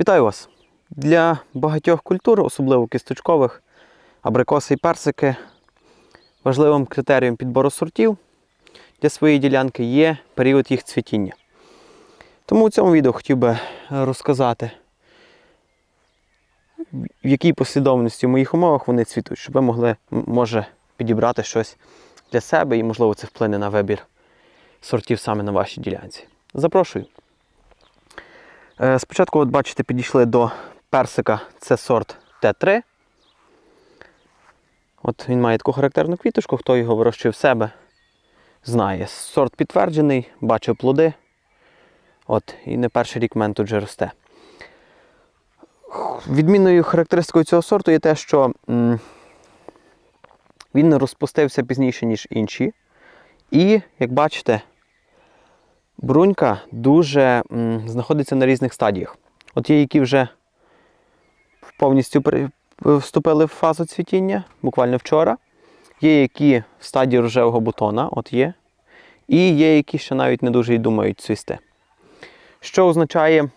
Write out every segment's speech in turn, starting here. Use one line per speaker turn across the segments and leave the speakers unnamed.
Вітаю вас! Для багатьох культур, особливо кісточкових, абрикоси і персики, важливим критерієм підбору сортів для своєї ділянки є період їх цвітіння. Тому у цьому відео хотів би розказати, в якій послідовності в моїх умовах вони цвітуть, щоб ви могли, може, підібрати щось для себе і, можливо, це вплине на вибір сортів саме на вашій ділянці. Запрошую. Е, Спочатку, от бачите, підійшли до персика, це сорт Т3. От він має таку характерну квіточку, хто його вирощує в себе, знає. Сорт підтверджений, бачив плоди. От, і не перший рік в мене тут вже росте. Відмінною характеристикою цього сорту є те, що м, він розпустився пізніше, ніж інші. І, як бачите, брунька дуже м, знаходиться на різних стадіях. От є, які вже повністю вступили в фазу цвітіння, буквально вчора. Є, які в стадії рожевого бутона, от є. І є, які ще навіть не дуже й думають цвісти. Що означає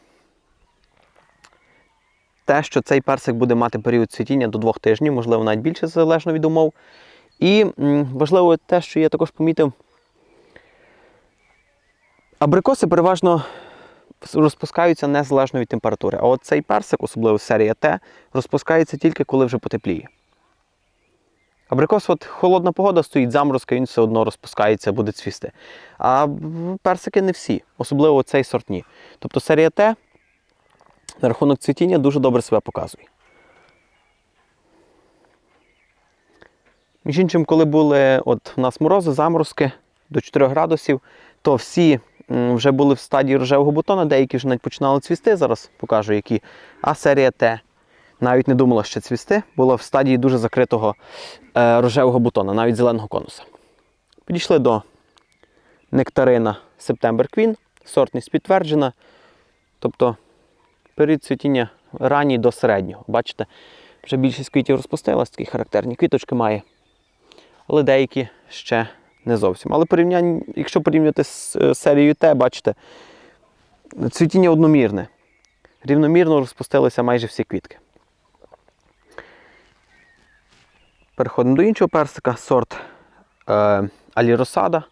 те, що цей персик буде мати період цвітіння до двох тижнів, можливо, навіть більше залежно від умов. І важливо те, що я також помітив, абрикоси переважно розпускаються незалежно від температури. А от цей персик, особливо серія Т, розпускається тільки коли вже потепліє. Абрикос, от холодна погода стоїть, заморозка, він все одно розпускається, буде цвісти. А персики не всі, особливо цей сорт ні. Тобто серія Т на рахунок цвітіння дуже добре себе показує. Між іншим, коли були от у нас морози, заморозки до 4 градусів, то всі вже були в стадії рожевого бутона, деякі вже навіть починали цвісти, зараз покажу які. А серія Т навіть не думала ще цвісти, була в стадії дуже закритого е, рожевого бутона, навіть зеленого конуса. Підійшли до нектарина September Queen, сортність підтверджена. Тобто період цвітіння ранній до середнього. Бачите, вже більшість квітів розпустилась, такі характерні квіточки має. Але деякі ще не зовсім. Але порівняння, якщо порівнювати з е, серією Т, бачите, цвітіння одномірне. Рівномірно розпустилися майже всі квітки. Переходимо до іншого персика, сорт е, Аліросада.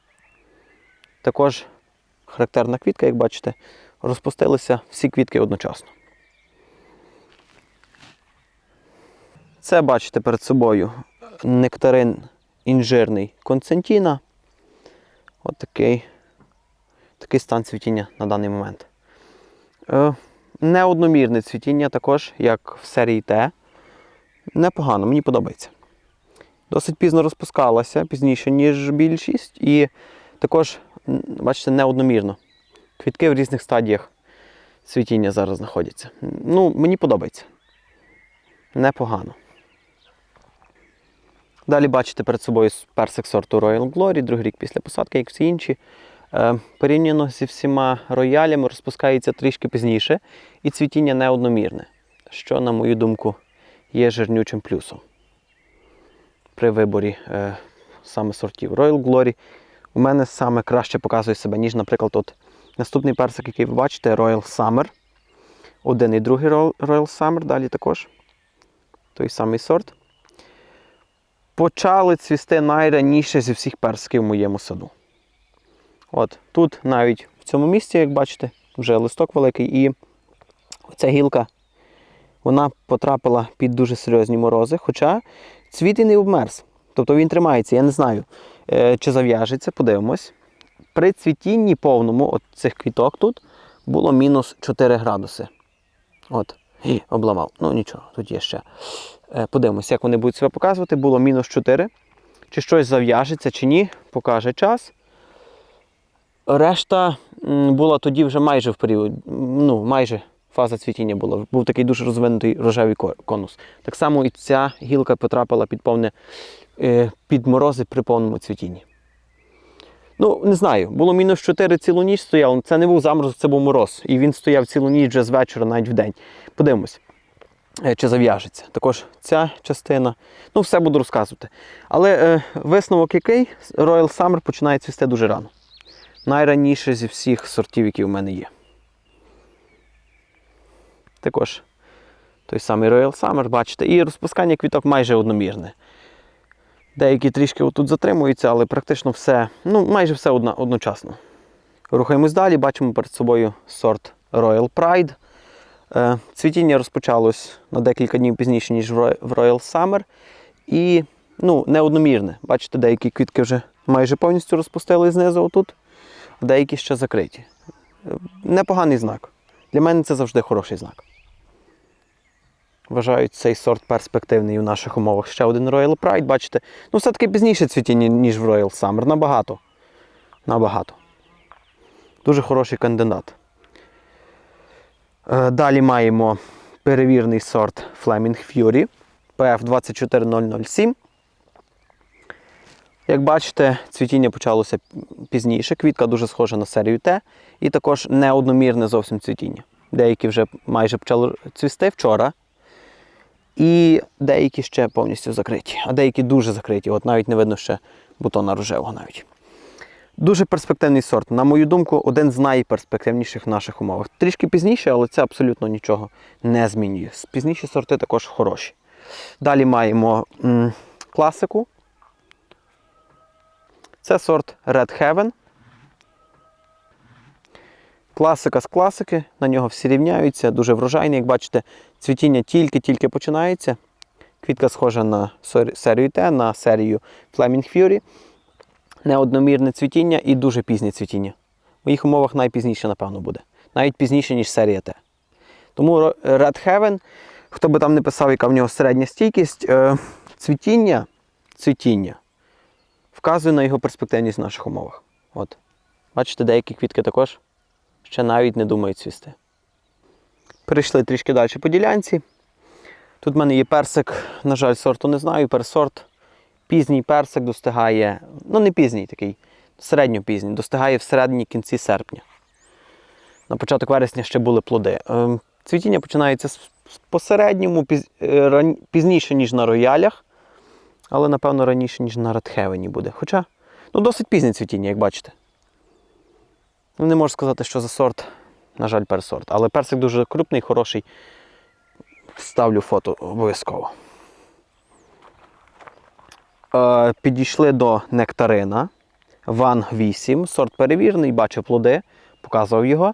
Також характерна квітка, як бачите, розпустилися всі квітки одночасно. Це бачите перед собою нектарин інжирний концентіна. От такий, такий стан цвітіння на даний момент. Е, неодномірне цвітіння також, як в серії Т. Непогано, мені подобається. Досить пізно розпускалася, пізніше, ніж більшість, і також, бачите, неодномірно. Квітки в різних стадіях цвітіння зараз знаходяться. Ну, мені подобається. Непогано. Далі бачите перед собою персик сорту Royal Glory, другий рік після посадки, як всі інші. Е, порівняно зі всіма роялями розпускається трішки пізніше, і цвітіння неодномірне, що, на мою думку, є жирнючим плюсом при виборі е, саме сортів. Royal Glory у мене саме краще показує себе, ніж, наприклад, от наступний персик, який ви бачите, Royal Summer. Один і другий Royal Royal Summer, далі також той самий сорт. Почали цвісти найраніше зі всіх персиків в моєму саду. От тут навіть в цьому місці, як бачите, вже листок великий, і ця гілка вона потрапила під дуже серйозні морози, хоча цвіт і не обмерз. Тобто він тримається, я не знаю, е, чи зав'яжеться, подивимось. При цвітінні повному от цих квіток тут було мінус 4 градуси. От, і обламав. Ну нічого, тут є ще. Е, Подивимось, як вони будуть себе показувати. Було мінус 4. Чи щось зав'яжеться, чи ні, покаже час. Решта була тоді вже майже в період, ну, майже фаза цвітіння була. Був такий дуже розвинутий рожевий конус. Так само і ця гілка потрапила під повне е, під морози при повному цвітінні. Ну, не знаю, було мінус 4 цілу ніч стояв. Це не був заморозок, це був мороз. І він стояв цілу ніч вже з вечора, навіть в день. Подивимось, е, чи зав'яжеться. Також ця частина. Ну, все буду розказувати. Але е, висновок який? Royal Summer починає цвісти дуже рано. Найраніше зі всіх сортів, які в мене є. Також той самий Royal Summer, бачите, і розпускання квіток майже одномірне. Деякі трішки отут затримуються, але практично все, ну майже все одна, одночасно. Рухаємось далі, бачимо перед собою сорт Royal Pride. Е, Цвітіння розпочалось на декілька днів пізніше, ніж в Royal Summer. І ну, неодномірне. Бачите, деякі квітки вже майже повністю розпустили знизу отут, а деякі ще закриті. Е, Непоганий знак. Для мене це завжди хороший знак. Вважають цей сорт перспективний у наших умовах. Ще один Royal Pride, бачите. Ну, все-таки пізніше цвітіння, ніж в Royal Summer. Набагато. Набагато. Дуже хороший кандидат. Е, Далі маємо перевірний сорт Flaming Fury PF 24007. Як бачите, цвітіння почалося пізніше. Квітка дуже схожа на серію Т. І також неодномірне зовсім цвітіння. Деякі вже майже почали цвісти вчора. І деякі ще повністю закриті, а деякі дуже закриті. От навіть не видно ще бутона рожевого навіть. Дуже перспективний сорт. На мою думку, один з найперспективніших в наших умовах. Трішки пізніше, але це абсолютно нічого не змінює. Пізніші сорти також хороші. Далі маємо м, класику. Це сорт Red Heaven. Класика з класики, на нього всі рівняються, дуже врожайний. Як бачите, цвітіння тільки-тільки починається. Квітка схожа на серію Т, на серію Flaming Fury. Неодномірне цвітіння і дуже пізнє цвітіння. В моїх умовах найпізніше, напевно, буде. Навіть пізніше, ніж серія Т. Тому Red Heaven, хто би там не писав, яка в нього середня стійкість, е, цвітіння, цвітіння вказує на його перспективність в наших умовах. От. Бачите, деякі квітки також ще навіть не думають цвісти. Перейшли трішки далі по ділянці. Тут в мене є персик, на жаль, сорту не знаю, персорт. Пізній персик достигає, ну не пізній такий, середньо-пізній, достигає в середній кінці серпня. На початок вересня ще були плоди. Ем, Цвітіння починається посередньому, е, пізніше, ніж на роялях, але напевно раніше, ніж на Редхевені буде. Хоча ну, досить пізнє цвітіння, як бачите. Ну, не можу сказати, що за сорт, на жаль, персорт. Але персик дуже крупний, хороший. Ставлю фото обов'язково. Е, підійшли до нектарина. Ван 8. Сорт перевірений, бачив плоди, показував його.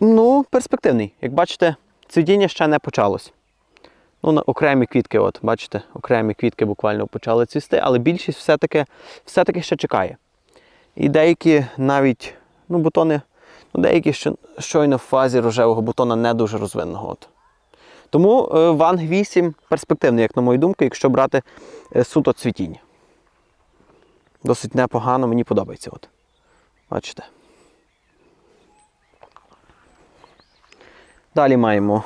Ну, перспективний. Як бачите, цвітіння ще не почалось. Ну, на окремі квітки, от, бачите, окремі квітки буквально почали цвісти, але більшість все-таки, все-таки ще чекає. І деякі навіть, ну, бутони, ну, деякі щойно в фазі рожевого бутона не дуже розвиненого. От. Тому е, Ванг 8 перспективний, як на мою думку, якщо брати е, суто цвітіння. Досить непогано, мені подобається. От. Бачите. Далі маємо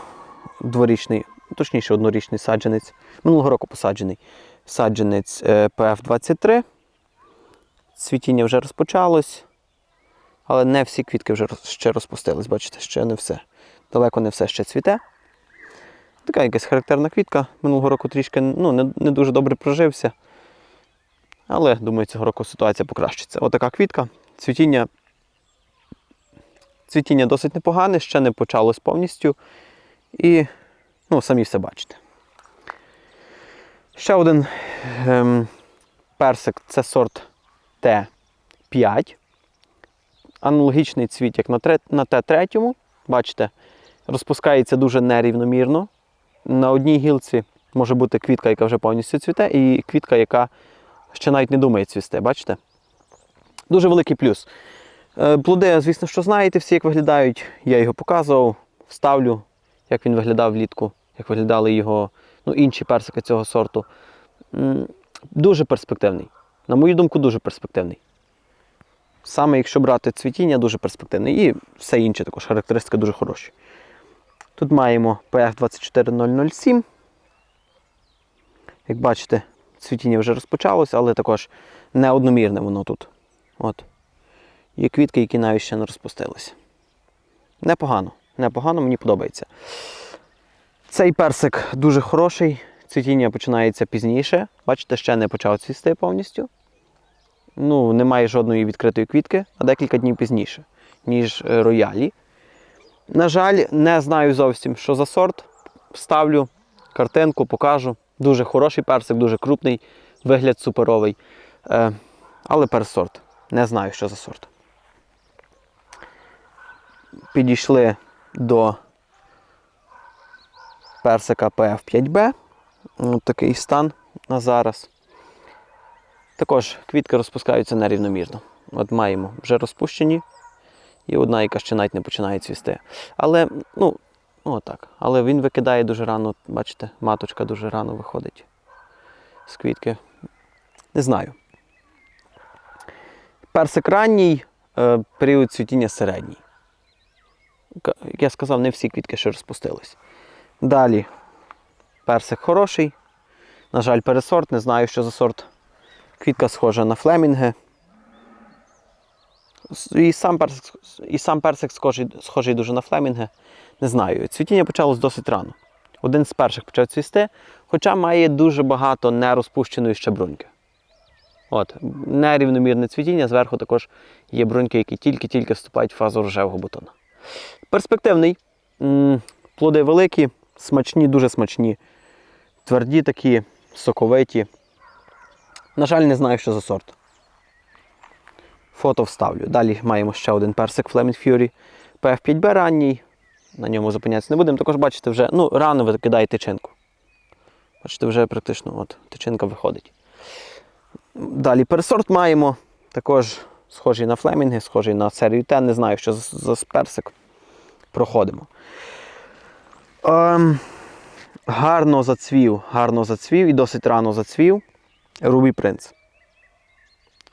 дворічний, точніше, однорічний саджанець. Минулого року посаджений саджанець е, PF23. Цвітіння вже розпочалось, але не всі квітки вже ще розпустились, бачите, ще не все. Далеко не все ще цвіте. Така якась характерна квітка. Минулого року трішки ну, не, не дуже добре прожився. Але, думаю, цього року ситуація покращиться. Отака квітка. Цвітіння, цвітіння досить непогане, ще не почалось повністю. І ну, самі все бачите. Ще один ем, персик це сорт Т5. Аналогічний цвіт, як на, на Т3. Бачите, розпускається дуже нерівномірно. На одній гілці може бути квітка, яка вже повністю цвіте, і квітка, яка ще навіть не думає цвісти. Бачите? Дуже великий плюс. Е, Плоди, звісно, що знаєте всі, як виглядають. Я його показував, вставлю, як він виглядав влітку, як виглядали його ну, інші персики цього сорту. Дуже перспективний. На мою думку, дуже перспективний. Саме якщо брати цвітіння, дуже перспективний. І все інше також характеристики дуже хороші. Тут маємо PF 24007. Як бачите, цвітіння вже розпочалось, але також неодномірне воно тут. От. Є квітки, які навіть ще не розпустилися. Непогано, непогано, мені подобається. Цей персик дуже хороший. Цвітіння починається пізніше. Бачите, ще не почав цвісти повністю. Ну, немає жодної відкритої квітки, а декілька днів пізніше, ніж е, роялі. На жаль, не знаю зовсім, що за сорт. Ставлю картинку, покажу. Дуже хороший персик, дуже крупний, вигляд суперовий. Е, але персорт. Не знаю, що за сорт. Підійшли до персика PF5B. Ось такий стан на зараз. Також квітки розпускаються нерівномірно. От маємо вже розпущені, і одна, яка ще навіть не починає цвісти. Але, ну, ну отак. Але він викидає дуже рано, бачите, маточка дуже рано виходить з квітки. Не знаю. Персик ранній, е, період цвітіння середній. Як я сказав, не всі квітки ще розпустились. Далі персик хороший. На жаль, пересорт, не знаю, що за сорт. Квітка схожа на флемінги. І сам персик, і сам персик схожий, схожий дуже на флемінги. Не знаю. Цвітіння почалось досить рано. Один з перших почав цвісти, хоча має дуже багато нерозпущеної ще бруньки. От, нерівномірне цвітіння, зверху також є бруньки, які тільки-тільки вступають в фазу рожевого бутона. Перспективний, плоди великі, смачні, дуже смачні, тверді такі, соковиті. На жаль, не знаю, що за сорт. Фото вставлю. Далі маємо ще один персик Flaming Fury PF5B ранній. На ньому зупинятися не будемо. Також бачите, вже ну, рано викидає тичинку. Бачите, вже практично от, тичинка виходить. Далі пересорт маємо. Також схожий на флемінги, схожий на серію Т. Не знаю, що за, за персик. Проходимо. Ем, гарно зацвів, гарно зацвів і досить рано зацвів. Рубій принц.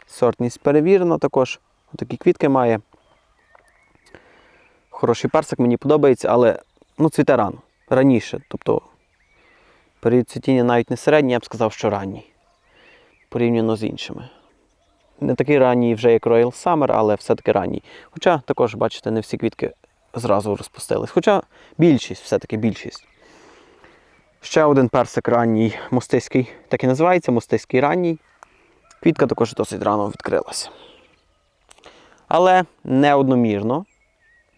Сортність перевірена також. Такі квітки має. Хороший персик, мені подобається, але ну, цвіте рано. Раніше. Тобто період цвітіння навіть не середній, я б сказав, що ранній. Порівняно з іншими. Не такий ранній вже, як Royal Summer, але все-таки ранній. Хоча також, бачите, не всі квітки зразу розпустились. Хоча більшість, все-таки більшість. Ще один персик ранній мостиський, так і називається мостиський ранній. Квітка також досить рано відкрилася. Але неодномірно.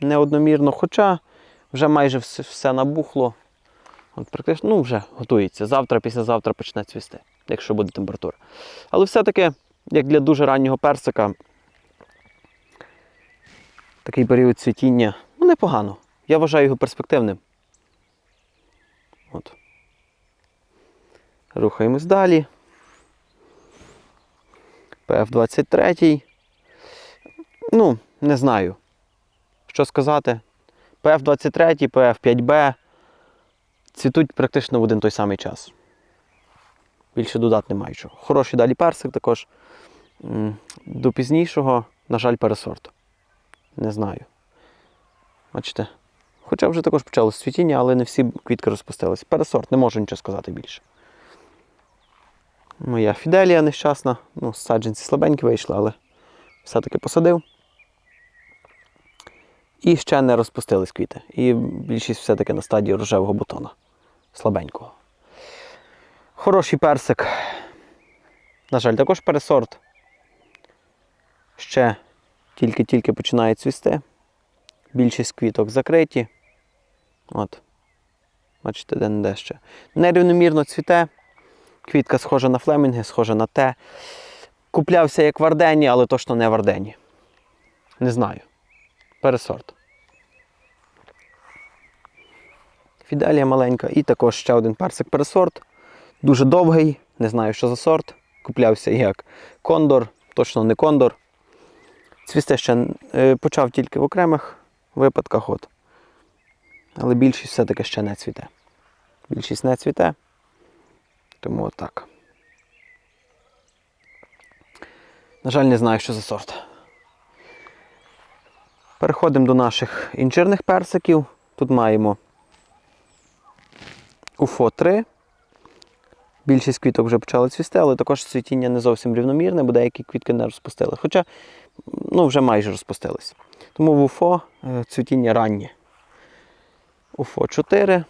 Неодномірно, хоча вже майже все, все набухло. От практично, ну, вже готується. Завтра, післязавтра почне цвісти, якщо буде температура. Але все-таки, як для дуже раннього персика, такий період цвітіння, ну, непогано. Я вважаю його перспективним. От. Рухаємось далі. ПФ-23. Ну, не знаю, що сказати. ПФ-23, ПФ-5Б цвітуть практично в один той самий час. Більше додати немає чого. Хороший далі персик також. До пізнішого, на жаль, пересорт. Не знаю. Бачите? Хоча вже також почалось цвітіння, але не всі квітки розпустились. Пересорт, не можу нічого сказати більше. Моя фіделія нещасна. Ну, саджанці слабенькі вийшли, але все-таки посадив. І ще не розпустились квіти. І більшість все-таки на стадії рожевого бутона. Слабенького. Хороший персик. На жаль, також пересорт. Ще тільки-тільки починає цвісти. Більшість квіток закриті. От. Бачите, де не де ще. Нерівномірно цвіте. Квітка схожа на флемінги, схожа на те. Куплявся як в Ардені, але точно не в Ардені. Не знаю. Пересорт. Фіделія маленька. І також ще один персик пересорт. Дуже довгий, не знаю, що за сорт. Куплявся як кондор, точно не кондор. Цвісте ще е, почав тільки в окремих випадках. От. Але більшість все-таки ще не цвіте. Більшість не цвіте. Тому отак. На жаль, не знаю, що за сорт. Переходимо до наших інжирних персиків. Тут маємо УФО 3. Більшість квіток вже почали цвісти, але також цвітіння не зовсім рівномірне, бо деякі квітки не розпустили. Хоча ну, вже майже розпустились. Тому в УФО е, цвітіння раннє. УФО 4.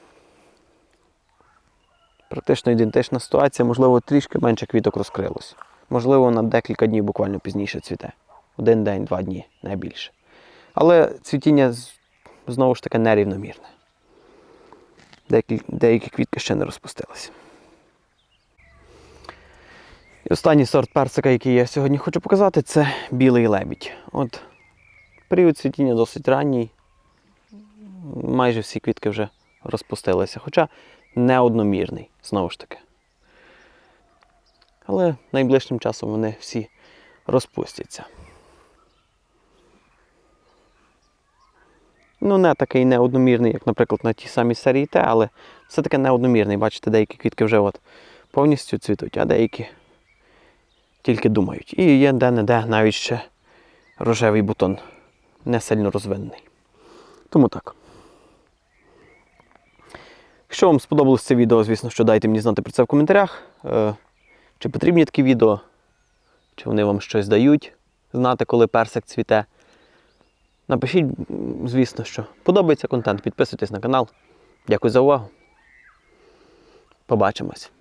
Практично ідентична ситуація, можливо, трішки менше квіток розкрилось. Можливо, на декілька днів буквально пізніше цвіте. Один день, два дні, не більше. Але цвітіння знову ж таки нерівномірне. Деякі, деякі квітки ще не розпустилися. І останній сорт персика, який я сьогодні хочу показати, це білий лебідь. От період цвітіння досить ранній. Майже всі квітки вже розпустилися, хоча неодномірний, знову ж таки. Але найближчим часом вони всі розпустяться. Ну, не такий неодномірний, як, наприклад, на тій самій серії Т, але все-таки неодномірний. Бачите, деякі квітки вже от повністю цвітуть, а деякі тільки думають. І є де-не-де навіть ще рожевий бутон не сильно розвинений. Тому так. Якщо вам сподобалось це відео, звісно, що дайте мені знати про це в коментарях. Е, Чи потрібні такі відео, чи вони вам щось дають, знати, коли персик цвіте. Напишіть, звісно, що подобається контент, підписуйтесь на канал. Дякую за увагу. Побачимось.